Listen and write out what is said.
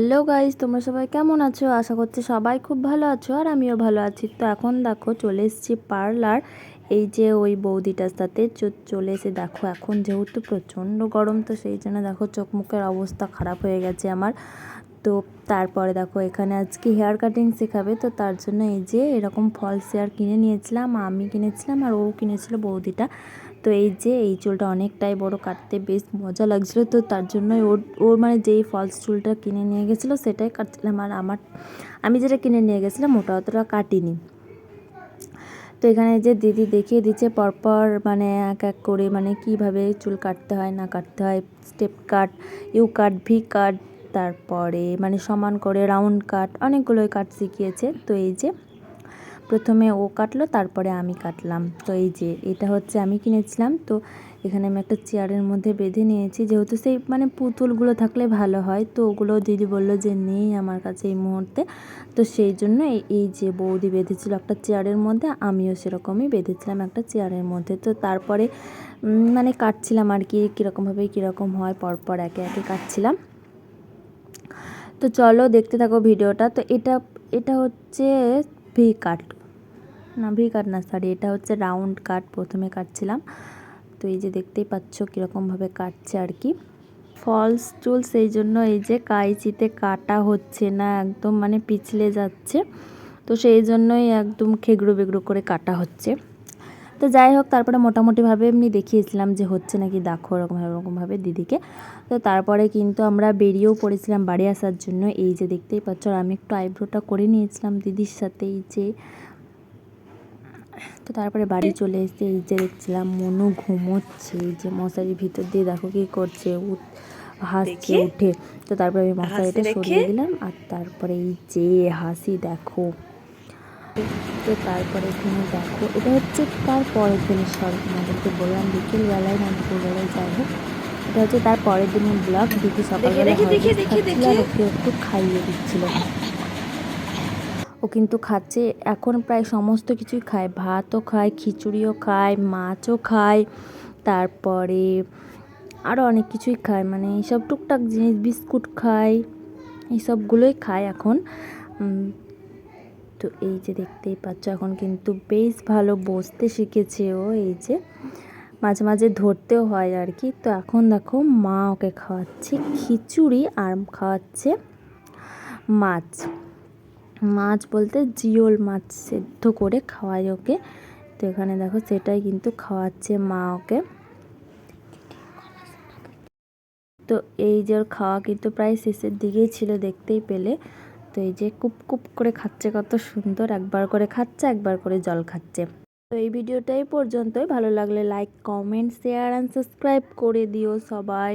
Hello guys তোমরা সবাই কেমন আছো? আশা করছি সবাই খুব ভালো আছো আর আমিও ভালো আছি। তো এখন দেখো, চলে এসেছি পার্লার। এই যে ওই বৌদিটার সাথে চলে এসে দেখো, এখন যেহেতু প্রচণ্ড গরম, তো সেই জন্য দেখো চোখ মুখের অবস্থা খারাপ হয়ে গেছে আমার। তো তারপরে দেখো, এখানে আজকে হেয়ার কাটিং শেখাবে, তো তার জন্য এই যে এরকম ফলস হেয়ার কিনে নিয়েছিলাম, আমি কিনেছিলাম আর ও কিনেছিল বৌদিটা। তো এই যে এই চুলটা অনেকটাই বড় কাটতে বেশ মজা লাগছিল, তো তার জন্যই ওর ওর মানে যেই ফলস চুলটা কিনে নিয়ে গেছিল সেটাই কাটছিলাম। আর আমার, আমি যেটা কিনে নিয়ে গেছিলাম ওটা অতটা কাটিনি। তো এখানে যে দিদি দেখিয়ে দিচ্ছে পরপর মানে এক এক করে মানে কীভাবে চুল কাটতে হয়, না কাটতে হয় step cut U cut V cut তারপরে মানে সমান করে রাউন্ড কাট অনেকগুলোই কাট শিখিয়েছে। তো এই যে প্রথমে ও কাটলো, তারপরে আমি কাটলাম। তো এই যে, এটা হচ্ছে আমি কিনেছিলাম। তো এখানে আমি একটা চেয়ারের মধ্যে বেঁধে নিয়েছি। যেহেতু সেই মানে পুতুলগুলো থাকলে ভালো হয়, তো ওগুলো দিদি বলল যে, নেই আমার কাছে এই মুহূর্তে। তো সেই জন্য এই- যে বৌদি বেঁধেছিল একটা চেয়ারের মধ্যে, আমিও সেরকমই বেঁধেছিলাম একটা চেয়ারের মধ্যে। তো তারপরে মানে কাটছিলাম আর কি, কীরকমভাবে কীরকম হয়, পরপর একে একে কাটছিলাম। তো চলো দেখতে থাকো ভিডিওটা। তো এটা এটা হচ্ছে ভি কাট। না, ভি কাট না সরি এটা হচ্ছে রাউন্ড কাট প্রথমে কাটছিলাম। তো এই যে দেখতেই পাচ্ছ কীরকমভাবে কাটছে আর কি। ফলস চুল সেই জন্য এই যে কাইচিতে কাটা হচ্ছে না, একদম মানে পিছলে যাচ্ছে। তো সেই জন্যই একদম খেগড়ো বেগড়ো করে কাটা হচ্ছে। তো যাই হোক, তারপরে মোটামুটিভাবে এমনি দেখিয়েছিলাম যে হচ্ছে নাকি, দেখো ওরকম এরকমভাবে দিদিকে। তো তারপরে কিন্তু আমরা বেরিয়েও পড়েছিলাম বাড়ি আসার জন্য। এই যে দেখতেই পাচ্ছ, আর আমি একটু আইব্রোটা করে নিয়েছিলাম দিদির সাথে, এই যে তো তারপরে বাড়ি চলে এসে এই যে দেখছিলাম মনু ঘুমোচ্ছে এই যে মশারির ভিতর দিয়ে দেখো কি করছে হাসছে। উঠে। তো তারপরে আমি মশারিটা সরিয়ে দিলাম আর তারপরে এই যে হাসি দেখো। তো তারপরে এখানে দেখো এটা হচ্ছে তার পরের দিনের সব তোমাদেরকে বললাম বিকেলবেলায় না দুপুরবেলায় যাই হোক। এটা হচ্ছে তার পরের দিনের ব্লগ দিদি সকালবেলা। ওকে একটু খাইয়ে দিচ্ছিল। ও কিন্তু খাচ্ছে। এখন প্রায় সমস্ত কিছুই খায়। ভাতও খায়, খিচুড়িও খায়, মাছও খায়, তারপরে আরও অনেক কিছুই খায়। মানে এইসব টুকটাক জিনিস, বিস্কুট খায়, এইসবগুলোই খায় এখন। তো এই যে দেখতেই পাচ্ছ, এখন কিন্তু বেশ ভালো বসতে শিখেছে ও এই যে। মাঝে মাঝে ধরতেও হয় আর কি। তো এখন দেখো মা ওকে খাওয়াচ্ছে খিচুড়ি আর খাওয়াচ্ছে মাছ। মাছ বলতে জিওল মাছ সেদ্ধ করে খাওয়ায় ওকে। তো এখানে দেখো সেটাই কিন্তু খাওয়াচ্ছে মা ওকে। তো এই যে খাওয়া কিন্তু প্রায় শেষের দিকেই ছিল দেখতেই পেলে। তো এই যে কুপ কুপ করে খাচ্ছে, কত সুন্দর একবার করে খাচ্ছে, একবার করে জল খাচ্ছে। তো এই ভিডিওটাই পর্যন্তই। ভালো লাগলে like comment share and subscribe করে দিও সবাই।